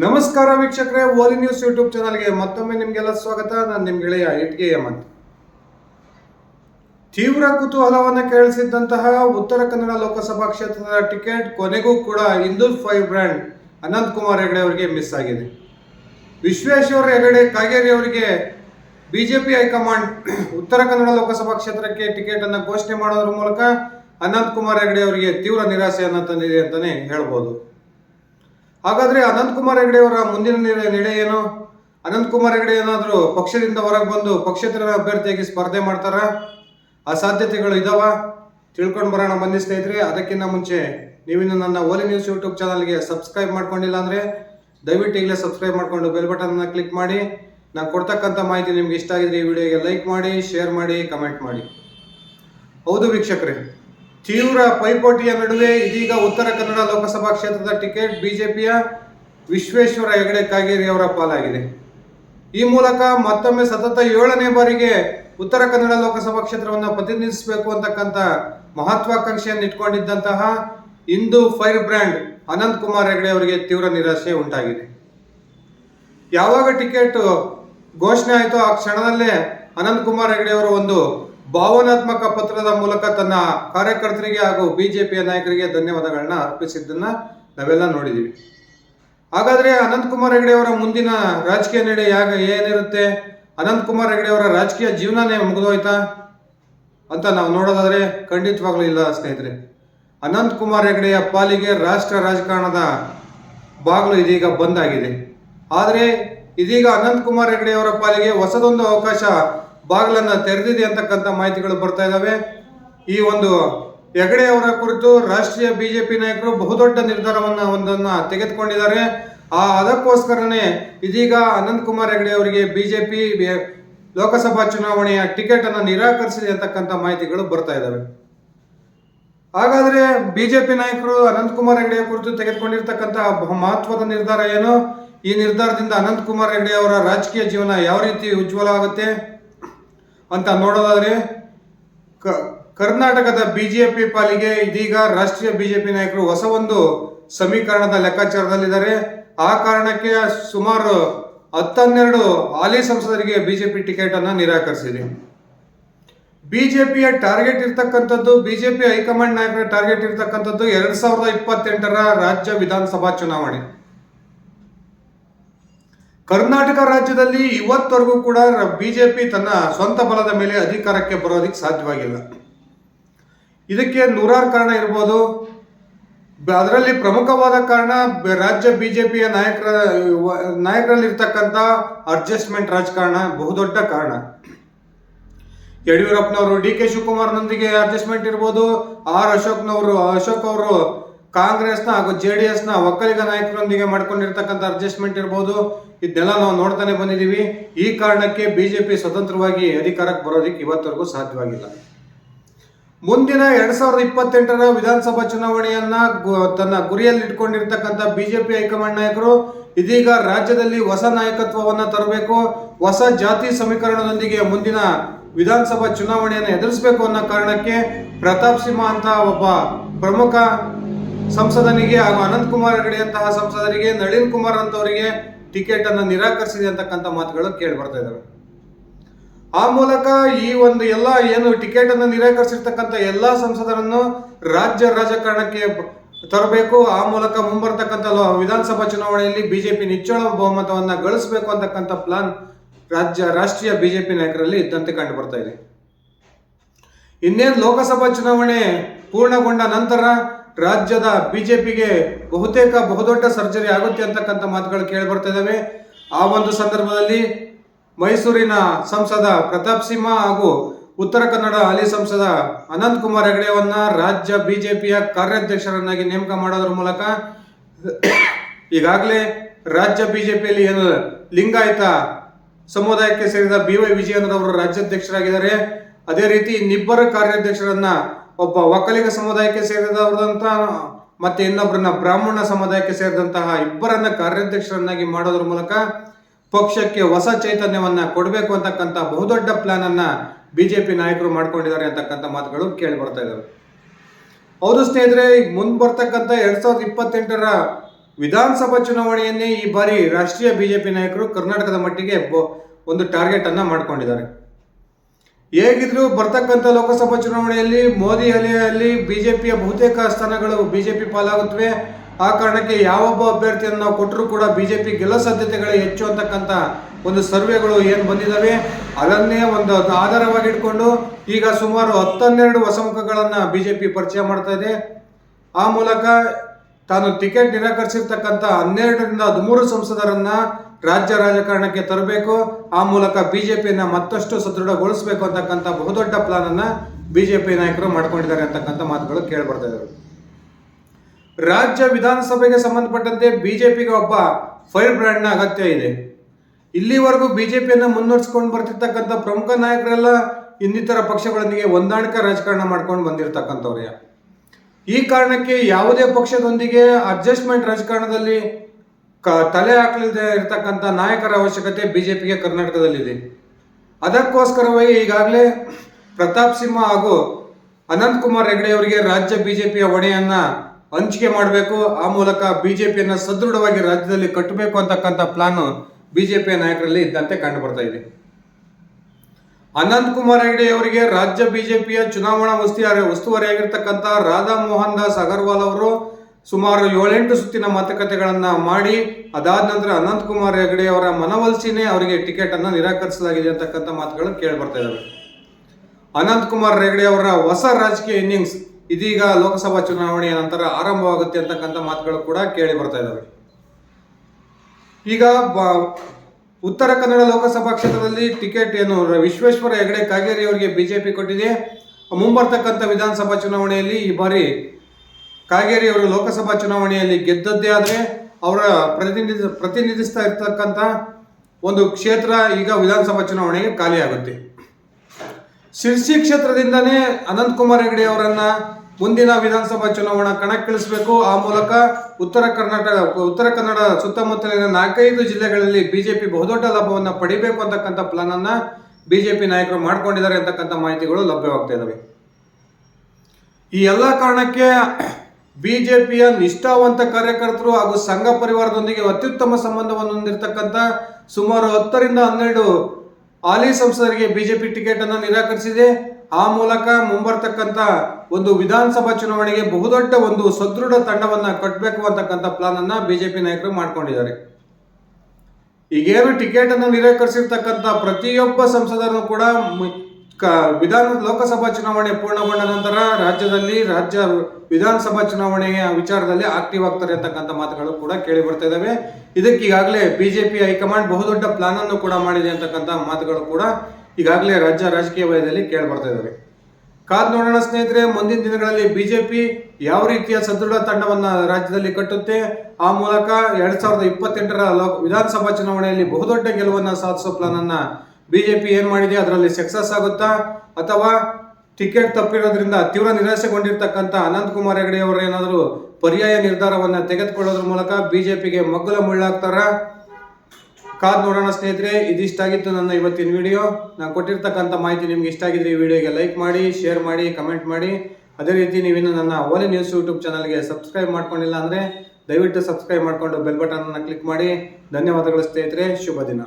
ನಮಸ್ಕಾರ ವೀಕ್ಷಕರೇ, ಓಲಿ news YouTube ಚಾನಲ್ಗೆ ಮತ್ತೊಮ್ಮೆ ನಿಮಗೆಲ್ಲ ಸ್ವಾಗತ. ನಾನು ನಿಮ್ಮ ಗೆಳೆಯ ಇಟ್ಗೆ ಹೇಮಂತ್ ತೀವ್ರ ಕುತೂಹಲವನ್ನು ಕೇಳಿಸಿದ್ದಂತಹ ಉತ್ತರ ಕನ್ನಡ ಲೋಕಸಭಾ ಕ್ಷೇತ್ರದ ಟಿಕೆಟ್ ಕೊನೆಗೂ ಕೂಡ ಹಿಂದೂ ಫೈವ್ ಬ್ರ್ಯಾಂಡ್ ಅನಂತ್ ಕುಮಾರ್ ಹೆಗಡೆ ಅವರಿಗೆ ಮಿಸ್ ಆಗಿದೆ. ವಿಶ್ವೇಶ್ವರ ಹೆಗಡೆ, ಕಾಗೇರಿ ಅವರಿಗೆ ಬಿಜೆಪಿ ಹೈಕಮಾಂಡ್ ಉತ್ತರ ಕನ್ನಡ ಲೋಕಸಭಾ ಕ್ಷೇತ್ರಕ್ಕೆ ಟಿಕೆಟ್ ಅನ್ನು ಘೋಷಣೆ ಮಾಡೋದ್ರ ಮೂಲಕ ಅನಂತ್ ಕುಮಾರ್ ಹೆಗಡೆ ಅವರಿಗೆ ತೀವ್ರ ನಿರಾಸೆಯನ್ನು ತಂದಿದೆ ಅಂತಾನೆ ಹೇಳ್ಬೋದು. ಹಾಗಾದ್ರೆ ಅನಂತ್ ಕುಮಾರ್ ಹೆಗಡೆ ಅವರ ಮುಂದಿನ ನಡೆ ಏನು? ಅನಂತ್ ಕುಮಾರ್ ಹೆಗಡೆ ಏನಾದರೂ ಪಕ್ಷದಿಂದ ಹೊರಗೆ ಬಂದು ಪಕ್ಷೇತರ ಅಭ್ಯರ್ಥಿಯಾಗಿ ಸ್ಪರ್ಧೆ ಮಾಡ್ತಾರ? ಆ ಸಾಧ್ಯತೆಗಳು ಇದಾವ? ತಿಳ್ಕೊಂಡು ಬರೋಣ ಬನ್ನಿ ಸ್ನೇಹಿತರೆ. ಅದಕ್ಕಿಂತ ಮುಂಚೆ ನೀವಿನ್ನು ನನ್ನ ಓಲಿ ನ್ಯೂಸ್ ಯೂಟ್ಯೂಬ್ ಚಾನಲ್ಗೆ ಸಬ್ಸ್ಕ್ರೈಬ್ ಮಾಡ್ಕೊಂಡಿಲ್ಲ ಅಂದರೆ ದಯವಿಟ್ಟು ಈಗಲೇ ಸಬ್ಸ್ಕ್ರೈಬ್ ಮಾಡಿಕೊಂಡು ಬೆಲ್ ಬಟನ್ನ ಕ್ಲಿಕ್ ಮಾಡಿ. ನಾನು ಕೊಡ್ತಕ್ಕಂಥ ಮಾಹಿತಿ ನಿಮ್ಗೆ ಇಷ್ಟ ಆಗಿದ್ರೆ ಈ ವಿಡಿಯೋಗೆ ಲೈಕ್ ಮಾಡಿ, ಶೇರ್ ಮಾಡಿ, ಕಮೆಂಟ್ ಮಾಡಿ. ಹೌದು ವೀಕ್ಷಕರೇ. ತೀವ್ರ ಪೈಪೋಟಿಯ ನಡುವೆ ಇದೀಗ ಉತ್ತರ ಕನ್ನಡ ಲೋಕಸಭಾ ಕ್ಷೇತ್ರದ ಟಿಕೆಟ್ ಬಿಜೆಪಿಯ ವಿಶ್ವೇಶ್ವರ ಹೆಗಡೆ ಕಾಗೇರಿ ಅವರ ಪಾಲಾಗಿದೆ. ಈ ಮೂಲಕ ಮತ್ತೊಮ್ಮೆ ಸತತ ಏಳನೇ ಬಾರಿಗೆ ಉತ್ತರ ಕನ್ನಡ ಲೋಕಸಭಾ ಕ್ಷೇತ್ರವನ್ನು ಪ್ರತಿನಿಧಿಸಬೇಕು ಅಂತಕ್ಕಂಥ ಮಹತ್ವಾಕಾಂಕ್ಷೆಯನ್ನು ಇಟ್ಕೊಂಡಿದ್ದಂತಹ ಹಿಂದೂ ಫೈರ್ ಬ್ರ್ಯಾಂಡ್ ಅನಂತ್ ಕುಮಾರ್ ಹೆಗಡೆ ಅವರಿಗೆ ತೀವ್ರ ನಿರಾಶೆ ಉಂಟಾಗಿದೆ. ಯಾವಾಗ ಟಿಕೆಟ್ ಘೋಷಣೆ ಆಯಿತು ಆ ಕ್ಷಣದಲ್ಲೇ ಅನಂತ್ ಕುಮಾರ್ ಹೆಗಡೆ ಅವರು ಒಂದು ಭಾವನಾತ್ಮಕ ಪತ್ರದ ಮೂಲಕ ತನ್ನ ಕಾರ್ಯಕರ್ತರಿಗೆ ಹಾಗೂ ಬಿಜೆಪಿಯ ನಾಯಕರಿಗೆ ಧನ್ಯವಾದಗಳನ್ನ ಅರ್ಪಿಸಿದ್ದನ್ನ ನಾವೆಲ್ಲ ನೋಡಿದ್ದೀವಿ ಹಾಗಾದ್ರೆ ಅನಂತ್ ಕುಮಾರ್ ಹೆಗಡೆ ಅವರ ಮುಂದಿನ ರಾಜಕೀಯ ನಡೆ ಯಾಗ ಏನಿರುತ್ತೆ? ಅನಂತ್ ಕುಮಾರ್ ಹೆಗಡೆ ಅವರ ರಾಜಕೀಯ ಜೀವನನೇ ಮುಗಿದೋಯ್ತಾ? ಅಂತ ನಾವು ನೋಡೋದಾದ್ರೆ ಖಂಡಿತವಾಗ್ಲೂ ಇಲ್ಲ ಸ್ನೇಹಿತರೆ. ಅನಂತ್ ಕುಮಾರ್ ಹೆಗಡೆಯ ಪಾಲಿಗೆ ರಾಷ್ಟ್ರ ರಾಜಕಾರಣದ ಬಾಗಿಲು ಇದೀಗ ಬಂದ್ ಆಗಿದೆ. ಆದರೆ ಇದೀಗ ಅನಂತ್ ಕುಮಾರ್ ಹೆಗಡೆ ಅವರ ಪಾಲಿಗೆ ಹೊಸದೊಂದು ಅವಕಾಶ ಬಾಗಿಲನ್ನ ತೆರೆದಿದೆ ಅಂತಕ್ಕಂಥ ಮಾಹಿತಿಗಳು ಬರ್ತಾ ಇದ್ದಾವೆ ಈ ಒಂದು ಹೆಗಡೆ ಅವರ ಕುರಿತು ರಾಷ್ಟ್ರೀಯ ಬಿಜೆಪಿ ನಾಯಕರು ಬಹುದೊಡ್ಡ ನಿರ್ಧಾರವನ್ನ ಒಂದನ್ನ ತೆಗೆದುಕೊಂಡಿದ್ದಾರೆ. ಆ ಅದಕ್ಕೋಸ್ಕರನೇ ಇದೀಗ ಅನಂತ್ ಕುಮಾರ್ ಹೆಗಡೆ ಅವರಿಗೆ ಬಿಜೆಪಿ ಲೋಕಸಭಾ ಚುನಾವಣೆಯ ಟಿಕೆಟ್ ಅನ್ನು ನಿರಾಕರಿಸಿದೆ ಅಂತಕ್ಕಂಥ ಮಾಹಿತಿಗಳು ಬರ್ತಾ ಇದ್ದಾವೆ ಹಾಗಾದ್ರೆ ಬಿಜೆಪಿ ನಾಯಕರು ಅನಂತ್ ಕುಮಾರ್ ಹೆಗಡೆ ಕುರಿತು ತೆಗೆದುಕೊಂಡಿರ್ತಕ್ಕಂಥ ಮಹತ್ವದ ನಿರ್ಧಾರ ಏನು? ಈ ನಿರ್ಧಾರದಿಂದ ಅನಂತ್ ಕುಮಾರ್ ಹೆಗಡೆ ಅವರ ರಾಜಕೀಯ ಜೀವನ ಯಾವ ರೀತಿ ಉಜ್ವಲ ಆಗುತ್ತೆ? ಅಂತ ನೋಡೋದಾದ್ರೆ ಕರ್ನಾಟಕದ ಬಿಜೆಪಿ ಪಾಲಿಗೆ ಇದೀಗ ರಾಷ್ಟ್ರೀಯ ಬಿಜೆಪಿ ನಾಯಕರು ಹೊಸ ಒಂದು ಸಮೀಕರಣದ ಲೆಕ್ಕಾಚಾರದಲ್ಲಿದ್ದಾರೆ. ಆ ಕಾರಣಕ್ಕೆ ಸುಮಾರು ಹತ್ತನ್ನೆರಡು ಹಾಲಿ ಸಂಸದರಿಗೆ ಬಿಜೆಪಿ ಟಿಕೆಟ್ ಅನ್ನು ನಿರಾಕರಿಸಿದೆ. ಬಿಜೆಪಿಯ ಟಾರ್ಗೆಟ್ ಇರ್ತಕ್ಕಂಥದ್ದು ಬಿಜೆಪಿ ಹೈಕಮಾಂಡ್ ನಾಯಕರ ಟಾರ್ಗೆಟ್ ಇರ್ತಕ್ಕಂಥದ್ದು ಎರಡ್ ಸಾವಿರದ ಇಪ್ಪತ್ತೆಂಟರ ರಾಜ್ಯ ವಿಧಾನಸಭಾ ಚುನಾವಣೆ. ಕರ್ನಾಟಕ ರಾಜ್ಯದಲ್ಲಿ ಇವತ್ತವರೆಗೂ ಕೂಡ ಬಿಜೆಪಿ ತನ್ನ ಸ್ವಂತ ಬಲದ ಮೇಲೆ ಅಧಿಕಾರಕ್ಕೆ ಬರೋದಕ್ಕೆ ಸಾಧ್ಯವಾಗಿಲ್ಲ. ಇದಕ್ಕೆ ನೂರಾರು ಕಾರಣ ಇರ್ಬೋದು. ಅದರಲ್ಲಿ ಪ್ರಮುಖವಾದ ಕಾರಣ ರಾಜ್ಯ ಬಿಜೆಪಿಯ ನಾಯಕರ ನಾಯಕರಲ್ಲಿರ್ತಕ್ಕಂಥ ಅಡ್ಜಸ್ಟ್ಮೆಂಟ್ ರಾಜಕಾರಣ ಬಹುದೊಡ್ಡ ಕಾರಣ. ಯಡಿಯೂರಪ್ಪನವರು, ಡಿ ಕೆ ಶಿವಕುಮಾರ್ನೊಂದಿಗೆ ಅಡ್ಜಸ್ಟ್ಮೆಂಟ್ ಇರ್ಬೋದು. ಆರ್ ಅಶೋಕ್ನವರು, ಅಶೋಕ್ ಅವರು ಕಾಂಗ್ರೆಸ್ನ ಹಾಗೂ ಜೆ ಡಿ ಎಸ್ನ ಒಕ್ಕಲಿಗ ನಾಯಕರೊಂದಿಗೆ ಮಾಡ್ಕೊಂಡಿರ್ತಕ್ಕಂಥ ಅಡ್ಜಸ್ಟ್ಮೆಂಟ್ ಇರ್ಬೋದು. ಇದೆಲ್ಲ ನಾವು ನೋಡ್ತಾನೆ ಬಂದಿದ್ದೀವಿ. ಈ ಕಾರಣಕ್ಕೆ ಬಿಜೆಪಿ ಸ್ವತಂತ್ರವಾಗಿ ಅಧಿಕಾರಕ್ಕೆ ಬರೋದಕ್ಕೆ ಇವತ್ತವರೆಗೂ ಸಾಧ್ಯವಾಗಿಲ್ಲ. ಮುಂದಿನ ಎರಡ್ ಸಾವಿರದ ಇಪ್ಪತ್ತೆಂಟರ ವಿಧಾನಸಭಾ ಚುನಾವಣೆಯನ್ನ ತನ್ನ ಗುರಿಯಲ್ಲಿ ಇಟ್ಕೊಂಡಿರ್ತಕ್ಕಂಥ ಬಿಜೆಪಿ ಹೈಕಮಾಂಡ್ ನಾಯಕರು ಇದೀಗ ರಾಜ್ಯದಲ್ಲಿ ಹೊಸ ನಾಯಕತ್ವವನ್ನ ತರಬೇಕು, ಹೊಸ ಜಾತಿ ಸಮೀಕರಣದೊಂದಿಗೆ ಮುಂದಿನ ವಿಧಾನಸಭಾ ಚುನಾವಣೆಯನ್ನು ಎದುರಿಸಬೇಕು ಅನ್ನೋ ಕಾರಣಕ್ಕೆ ಪ್ರತಾಪ್ ಸಿಂಹ ಅಂತ ಒಬ್ಬ ಪ್ರಮುಖ ಸಂಸದನಿಗೆ ಹಾಗೂ ಅನಂತ್ ಕುಮಾರ್ ಹೆಗಡೆಯಂತಹ ಸಂಸದರಿಗೆ, ನಳಿನ್ ಕುಮಾರ್ ಅಂತವರಿಗೆ ಟಿಕೆಟ್ ಅನ್ನು ನಿರಾಕರಿಸಿದೆ ಅಂತಕ್ಕಂಥ ಮಾತುಗಳು ಕೇಳಿ ಬರ್ತಾ ಇದಾವೆ ಆ ಮೂಲಕ ಈ ಒಂದು ಎಲ್ಲ ಏನು ಟಿಕೆಟ್ ಅನ್ನು ನಿರಾಕರಿಸಿರ್ತಕ್ಕಂಥ ಎಲ್ಲಾ ಸಂಸದರನ್ನು ರಾಜ್ಯ ರಾಜಕಾರಣಕ್ಕೆ ತರಬೇಕು. ಆ ಮೂಲಕ ಮುಂಬರ್ತಕ್ಕಂಥ ವಿಧಾನಸಭಾ ಚುನಾವಣೆಯಲ್ಲಿ ಬಿಜೆಪಿ ನಿಚ್ಚಳ ಬಹುಮತವನ್ನು ಗಳಿಸಬೇಕು ಅಂತಕ್ಕಂಥ ಪ್ಲಾನ್ ರಾಜ್ಯ, ರಾಷ್ಟ್ರೀಯ ಬಿಜೆಪಿ ನಾಯಕರಲ್ಲಿ ಇದ್ದಂತೆ ಕಂಡು ಬರ್ತಾ ಇದೆ. ಇನ್ನೇನು ಲೋಕಸಭಾ ಚುನಾವಣೆ ಪೂರ್ಣಗೊಂಡ ನಂತರ ರಾಜ್ಯದ ಬಿಜೆಪಿಗೆ ಬಹುತೇಕ ಬಹುದೊಡ್ಡ ಸರ್ಜರಿ ಆಗುತ್ತೆ ಅಂತಕ್ಕಂಥ ಮಾತುಗಳು ಕೇಳಿ ಬರ್ತಾ ಇದ್ದಾವೆ ಆ ಒಂದು ಸಂದರ್ಭದಲ್ಲಿ ಮೈಸೂರಿನ ಸಂಸದ ಪ್ರತಾಪ್ ಸಿಂಹ ಹಾಗೂ ಉತ್ತರ ಕನ್ನಡ ಹಾಲಿ ಸಂಸದ ಅನಂತ್ ಕುಮಾರ್ ಹೆಗಡೆಯವನ್ನ ರಾಜ್ಯ ಬಿಜೆಪಿಯ ಕಾರ್ಯಾಧ್ಯಕ್ಷರನ್ನಾಗಿ ನೇಮಕ ಮಾಡೋದ್ರ ಮೂಲಕ ಈಗಾಗಲೇ ರಾಜ್ಯ ಬಿಜೆಪಿಯಲ್ಲಿ ಏನು ಲಿಂಗಾಯತ ಸಮುದಾಯಕ್ಕೆ ಸೇರಿದ ಬಿ ವೈ ವಿಜಯೇಂದ್ರ ಅವರು ರಾಜ್ಯಾಧ್ಯಕ್ಷರಾಗಿದ್ದಾರೆ. ಅದೇ ರೀತಿ ನಿಬ್ಬರ ಕಾರ್ಯಾಧ್ಯಕ್ಷರನ್ನ ಒಬ್ಬ ಒಕ್ಕಲಿಗ ಸಮುದಾಯಕ್ಕೆ ಸೇರಿದವರಂತ ಮತ್ತೆ ಇನ್ನೊಬ್ಬರನ್ನ ಬ್ರಾಹ್ಮಣ ಸಮುದಾಯಕ್ಕೆ ಸೇರಿದಂತಹ ಇಬ್ಬರನ್ನ ಕಾರ್ಯಾಧ್ಯಕ್ಷರನ್ನಾಗಿ ಮಾಡೋದ್ರ ಮೂಲಕ ಪಕ್ಷಕ್ಕೆ ಹೊಸ ಚೈತನ್ಯವನ್ನ ಕೊಡಬೇಕು ಅಂತಕ್ಕಂಥ ಬಹುದೊಡ್ಡ ಪ್ಲಾನ್ ಅನ್ನ ಬಿಜೆಪಿ ನಾಯಕರು ಮಾಡ್ಕೊಂಡಿದ್ದಾರೆ ಅಂತಕ್ಕಂಥ ಮಾತುಗಳು ಕೇಳಿ ಬರ್ತಾ ಇದಾವೆ. ಹೌದು ಸ್ನೇಹಿತರೆ ಮುಂದೆ ಬರ್ತಕ್ಕಂಥ ಎರಡ್ ಸಾವಿರದ ಇಪ್ಪತ್ತೆಂಟರ ವಿಧಾನಸಭಾ ಚುನಾವಣೆಯನ್ನೇ ಈ ಬಾರಿ ರಾಷ್ಟ್ರೀಯ ಬಿಜೆಪಿ ನಾಯಕರು ಕರ್ನಾಟಕದ ಮಟ್ಟಿಗೆ ಒಂದು ಟಾರ್ಗೆಟ್ ಅನ್ನ ಮಾಡ್ಕೊಂಡಿದ್ದಾರೆ. ಹೇಗಿದ್ರು ಬರ್ತಕ್ಕಂಥ ಲೋಕಸಭಾ ಚುನಾವಣೆಯಲ್ಲಿ ಮೋದಿ ಅಲೆಯಲ್ಲಿ ಬಿಜೆಪಿಯ ಬಹುತೇಕ ಸ್ಥಾನಗಳು ಬಿಜೆಪಿ ಪಾಲಾಗುತ್ತವೆ. ಆ ಕಾರಣಕ್ಕೆ ಯಾವೊಬ್ಬ ಅಭ್ಯರ್ಥಿಯನ್ನು ನಾವು ಕೊಟ್ಟರೂ ಕೂಡ ಬಿಜೆಪಿ ಗೆಲ್ಲ ಸಾಧ್ಯತೆಗಳೇ ಹೆಚ್ಚು ಅಂತಕ್ಕಂಥ ಒಂದು ಸರ್ವೆಗಳು ಏನು ಬಂದಿದ್ದಾವೆ ಅದನ್ನೇ ಒಂದು ಆಧಾರವಾಗಿ ಇಟ್ಕೊಂಡು ಈಗ ಸುಮಾರು ಹತ್ತನ್ನೆರಡು ಹೊಸ ಮುಖಗಳನ್ನು ಬಿಜೆಪಿ ಪರಿಚಯ ಮಾಡ್ತಾ ಇದೆ. ಆ ಮೂಲಕ ತಾನು ಟಿಕೆಟ್ ನಿರಾಕರಿಸಿರ್ತಕ್ಕಂಥ ಹನ್ನೆರಡರಿಂದ ಹದಿಮೂರು ಸಂಸದರನ್ನ ರಾಜ್ಯ ರಾಜಕಾರಣಕ್ಕೆ ತರಬೇಕು, ಆ ಮೂಲಕ ಬಿಜೆಪಿಯನ್ನ ಮತ್ತಷ್ಟು ಸದೃಢಗೊಳಿಸಬೇಕು ಅಂತಕ್ಕಂಥ ಬಹುದೊಡ್ಡ ಪ್ಲಾನ್ ಅನ್ನ ಬಿಜೆಪಿ ನಾಯಕರು ಮಾಡ್ಕೊಂಡಿದ್ದಾರೆ ಅಂತಕ್ಕಂಥ ಮಾತುಗಳು ಕೇಳಿಬರ್ತಾ ರಾಜ್ಯ ವಿಧಾನಸಭೆಗೆ ಸಂಬಂಧಪಟ್ಟಂತೆ ಬಿಜೆಪಿಗೆ ಒಬ್ಬ ಫೈರ್ ಬ್ರ್ಯಾಂಡ್ನ ಅಗತ್ಯ ಇದೆ. ಇಲ್ಲಿವರೆಗೂ ಬಿಜೆಪಿಯನ್ನು ಮುನ್ನಡೆಸ್ಕೊಂಡು ಬರ್ತಿರ್ತಕ್ಕಂಥ ಪ್ರಮುಖ ನಾಯಕರೆಲ್ಲ ಇನ್ನಿತರ ಪಕ್ಷಗಳೊಂದಿಗೆ ಹೊಂದಾಣಿಕೆ ರಾಜಕಾರಣ ಮಾಡ್ಕೊಂಡು ಬಂದಿರತಕ್ಕಂಥವ್ರೆ. ಈ ಕಾರಣಕ್ಕೆ ಯಾವುದೇ ಪಕ್ಷದೊಂದಿಗೆ ಅಡ್ಜಸ್ಟ್ಮೆಂಟ್ ರಾಜಕಾರಣದಲ್ಲಿ ಕ ತಲೆ ಹಾಕಲಿದೆ ಇರತಕ್ಕಂಥ ನಾಯಕರ ಅವಶ್ಯಕತೆ ಬಿಜೆಪಿಗೆ ಕರ್ನಾಟಕದಲ್ಲಿದೆ. ಅದಕ್ಕೋಸ್ಕರವಾಗಿ ಈಗಾಗಲೇ ಪ್ರತಾಪ್ ಸಿಂಹ ಹಾಗೂ ಅನಂತ್ ಕುಮಾರ್ ಹೆಗಡೆ ಅವರಿಗೆ ರಾಜ್ಯ ಬಿಜೆಪಿಯ ಹೊಣೆಯನ್ನ ಹಂಚಿಕೆ ಮಾಡಬೇಕು. ಆ ಮೂಲಕ ಬಿಜೆಪಿಯನ್ನ ಸದೃಢವಾಗಿ ರಾಜ್ಯದಲ್ಲಿ ಕಟ್ಟಬೇಕು ಅಂತಕ್ಕಂಥ ಪ್ಲಾನ್ ಬಿಜೆಪಿಯ ನಾಯಕರಲ್ಲಿ ಇದ್ದಂತೆ ಕಂಡು ಬರ್ತಾ ಇದೆ. ಅನಂತ್ ಕುಮಾರ್ ಹೆಗಡೆ ಅವರಿಗೆ ರಾಜ್ಯ ಬಿಜೆಪಿಯ ಚುನಾವಣಾ ಉಸ್ತುವಾರಿ ಉಸ್ತುವಾರಿಯಾಗಿರ್ತಕ್ಕಂಥ ರಾಧಾ ಮೋಹನ್ ದಾಸ್ ಅಗರ್ವಾಲ್ ಅವರು ಸುಮಾರು ಏಳೆಂಟು ಸುತ್ತಿನ ಮಾತುಕತೆಗಳನ್ನು ಮಾಡಿ, ಅದಾದ ನಂತರ ಅನಂತ್ ಕುಮಾರ್ ಹೆಗಡೆ ಅವರ ಮನವೊಲಿಸಿನೇ ಅವರಿಗೆ ಟಿಕೆಟ್ ಅನ್ನು ನಿರಾಕರಿಸಲಾಗಿದೆ ಅಂತಕ್ಕಂಥ ಮಾತುಗಳು ಕೇಳಿ ಬರ್ತಾ ಇದಾವೆ. ಅನಂತ್ ಕುಮಾರ್ ಹೆಗಡೆ ಅವರ ಹೊಸ ರಾಜಕೀಯ ಇನ್ನಿಂಗ್ಸ್ ಇದೀಗ ಲೋಕಸಭಾ ಚುನಾವಣೆಯ ನಂತರ ಆರಂಭವಾಗುತ್ತೆ ಅಂತಕ್ಕಂಥ ಮಾತುಗಳು ಕೂಡ ಕೇಳಿ ಬರ್ತಾ ಇದಾವೆ. ಈಗ ಉತ್ತರ ಕನ್ನಡ ಲೋಕಸಭಾ ಕ್ಷೇತ್ರದಲ್ಲಿ ಟಿಕೆಟ್ ಏನು ವಿಶ್ವೇಶ್ವರ ಹೆಗಡೆ ಕಾಗೇರಿ ಅವರಿಗೆ ಬಿಜೆಪಿ ಕೊಟ್ಟಿದೆ. ಮುಂಬರ್ತಕ್ಕಂಥ ವಿಧಾನಸಭಾ ಚುನಾವಣೆಯಲ್ಲಿ ಈ ಬಾರಿ ಕಾಗೇರಿ ಅವರು ಲೋಕಸಭಾ ಚುನಾವಣೆಯಲ್ಲಿ ಗೆದ್ದದ್ದೇ ಆದರೆ ಅವರ ಪ್ರತಿನಿಧಿ, ಪ್ರತಿನಿಧಿಸ್ತಾ ಇರ್ತಕ್ಕಂಥ ಒಂದು ಕ್ಷೇತ್ರ ಈಗ ವಿಧಾನಸಭಾ ಚುನಾವಣೆಗೆ ಖಾಲಿಯಾಗುತ್ತೆ ಶಿರ್ಸಿ ಕ್ಷೇತ್ರದಿಂದನೇ ಅನಂತಕುಮಾರ್ ಹೆಗಡೆ ಅವರನ್ನ ಮುಂದಿನ ವಿಧಾನಸಭಾ ಚುನಾವಣಾ ಕಣಕ್ಕಿಳಿಸಬೇಕು. ಆ ಮೂಲಕ ಉತ್ತರ ಕರ್ನಾಟಕ, ಉತ್ತರ ಕನ್ನಡ ಸುತ್ತಮುತ್ತಲಿನ ನಾಲ್ಕೈದು ಜಿಲ್ಲೆಗಳಲ್ಲಿ ಬಿಜೆಪಿ ಬಹುದೊಡ್ಡ ಲಾಭವನ್ನು ಪಡಿಬೇಕು ಅಂತಕ್ಕಂಥ ಪ್ಲಾನ್ ಅನ್ನ ಬಿಜೆಪಿ ನಾಯಕರು ಮಾಡ್ಕೊಂಡಿದ್ದಾರೆ ಅಂತಕ್ಕಂಥ ಮಾಹಿತಿಗಳು ಲಭ್ಯವಾಗ್ತಾ ಇದಾವೆ. ಈ ಎಲ್ಲ ಕಾರಣಕ್ಕೆ ಬಿಜೆಪಿಯ ನಿಷ್ಠಾವಂತ ಕಾರ್ಯಕರ್ತರು ಹಾಗೂ ಸಂಘ ಪರಿವಾರದೊಂದಿಗೆ ಅತ್ಯುತ್ತಮ ಸಂಬಂಧವನ್ನು ಹೊಂದಿರತಕ್ಕಂಥ ಸುಮಾರು ಹತ್ತರಿಂದ ಹನ್ನೆರಡು ಹಾಲಿ ಸಂಸದರಿಗೆ ಬಿಜೆಪಿ ಟಿಕೆಟ್ ಅನ್ನು ನಿರಾಕರಿಸಿದೆ. ಆ ಮೂಲಕ ಮುಂಬರ್ತಕ್ಕಂಥ ಒಂದು ವಿಧಾನಸಭಾ ಚುನಾವಣೆಗೆ ಬಹುದೊಡ್ಡ ಒಂದು ಸದೃಢ ತಂಡವನ್ನು ಕಟ್ಟಬೇಕು ಅಂತಕ್ಕಂಥ ಪ್ಲಾನ್ ಅನ್ನ ಬಿಜೆಪಿ ನಾಯಕರು ಮಾಡ್ಕೊಂಡಿದ್ದಾರೆ. ಈಗೇನು ಟಿಕೆಟ್ ಅನ್ನು ನಿರಾಕರಿಸಿರ್ತಕ್ಕಂಥ ಪ್ರತಿಯೊಬ್ಬ ಸಂಸದರನ್ನು ಕೂಡ ವಿಧಾನ, ಲೋಕಸಭಾ ಚುನಾವಣೆ ಪೂರ್ಣಗೊಂಡ ನಂತರ ರಾಜ್ಯದಲ್ಲಿ ರಾಜ್ಯ ವಿಧಾನಸಭಾ ಚುನಾವಣೆಯ ವಿಚಾರದಲ್ಲಿ ಆಕ್ಟಿವ್ ಆಗ್ತಾರೆ ಅಂತಕ್ಕಂಥ ಮಾತುಗಳು ಕೂಡ ಕೇಳಿ ಬರ್ತಾ ಇದಾವೆ. ಇದಕ್ಕೆ ಈಗಾಗಲೇ ಬಿಜೆಪಿ ಹೈಕಮಾಂಡ್ ಬಹುದೊಡ್ಡ ಪ್ಲಾನ್ ಅನ್ನು ಕೂಡ ಮಾಡಿದೆ ಅಂತಕ್ಕಂಥ ಮಾತುಗಳು ಕೂಡ ಈಗಾಗಲೇ ರಾಜ್ಯ ರಾಜಕೀಯ ವಲಯದಲ್ಲಿ ಕೇಳಿ ಬರ್ತಾ ಇದಾವೆ. ಕಾದ್ ನೋಡೋಣ ಸ್ನೇಹಿತರೆ, ಮುಂದಿನ ದಿನಗಳಲ್ಲಿ ಬಿಜೆಪಿ ಯಾವ ರೀತಿಯ ಸದೃಢ ತಂಡವನ್ನ ರಾಜ್ಯದಲ್ಲಿ ಕಟ್ಟುತ್ತೆ? ಆ ಮೂಲಕ ಎರಡ್ ಸಾವಿರದ ಇಪ್ಪತ್ತೆಂಟರ ಲೋಕ ವಿಧಾನಸಭಾ ಚುನಾವಣೆಯಲ್ಲಿ ಬಹುದೊಡ್ಡ ಗೆಲುವನ್ನ ಸಾಧಿಸೋ ಪ್ಲಾನ್ ಅನ್ನ ಬಿಜೆಪಿ ಏನು ಮಾಡಿದೆ? ಅದರಲ್ಲಿ ಸಕ್ಸಸ್ ಆಗುತ್ತಾ? ಅಥವಾ ಟಿಕೆಟ್ ತಪ್ಪಿರೋದ್ರಿಂದ ತೀವ್ರ ನಿರಾಸೆಗೊಂಡಿರ್ತಕ್ಕಂಥ ಅನಂತ್ ಕುಮಾರ್ ಹೆಗಡೆ ಅವರು ಏನಾದರೂ ಪರ್ಯಾಯ ನಿರ್ಧಾರವನ್ನು ತೆಗೆದುಕೊಳ್ಳೋದ್ರ ಮೂಲಕ ಬಿಜೆಪಿಗೆ ಮಗ್ಗಲ ಮುಳ್ಳಾಗ್ತಾರ? ಕಾದ್ ನೋಡೋಣ ಸ್ನೇಹಿತರೆ, ಇದಿಷ್ಟಾಗಿತ್ತು ನನ್ನ ಇವತ್ತಿನ ವಿಡಿಯೋ. ನಾನು ಕೊಟ್ಟಿರ್ತಕ್ಕಂಥ ಮಾಹಿತಿ ನಿಮ್ಗೆ ಇಷ್ಟ ಆಗಿದ್ರೆ ಈ ವಿಡಿಯೋಗೆ ಲೈಕ್ ಮಾಡಿ, ಶೇರ್ ಮಾಡಿ, ಕಮೆಂಟ್ ಮಾಡಿ. ಅದೇ ರೀತಿ ನೀವಿನ್ನು ನನ್ನ ಓಲೆ ನ್ಯೂಸ್ ಯೂಟ್ಯೂಬ್ ಚಾನಲ್ಗೆ ಸಬ್ಸ್ಕ್ರೈಬ್ ಮಾಡ್ಕೊಂಡಿಲ್ಲ ಅಂದರೆ ದಯವಿಟ್ಟು ಸಬ್ಸ್ಕ್ರೈಬ್ ಮಾಡಿಕೊಂಡು ಬೆಲ್ ಬಟನ್ ಕ್ಲಿಕ್ ಮಾಡಿ. ಧನ್ಯವಾದಗಳು ಸ್ನೇಹಿತರೆ, ಶುಭ ದಿನ.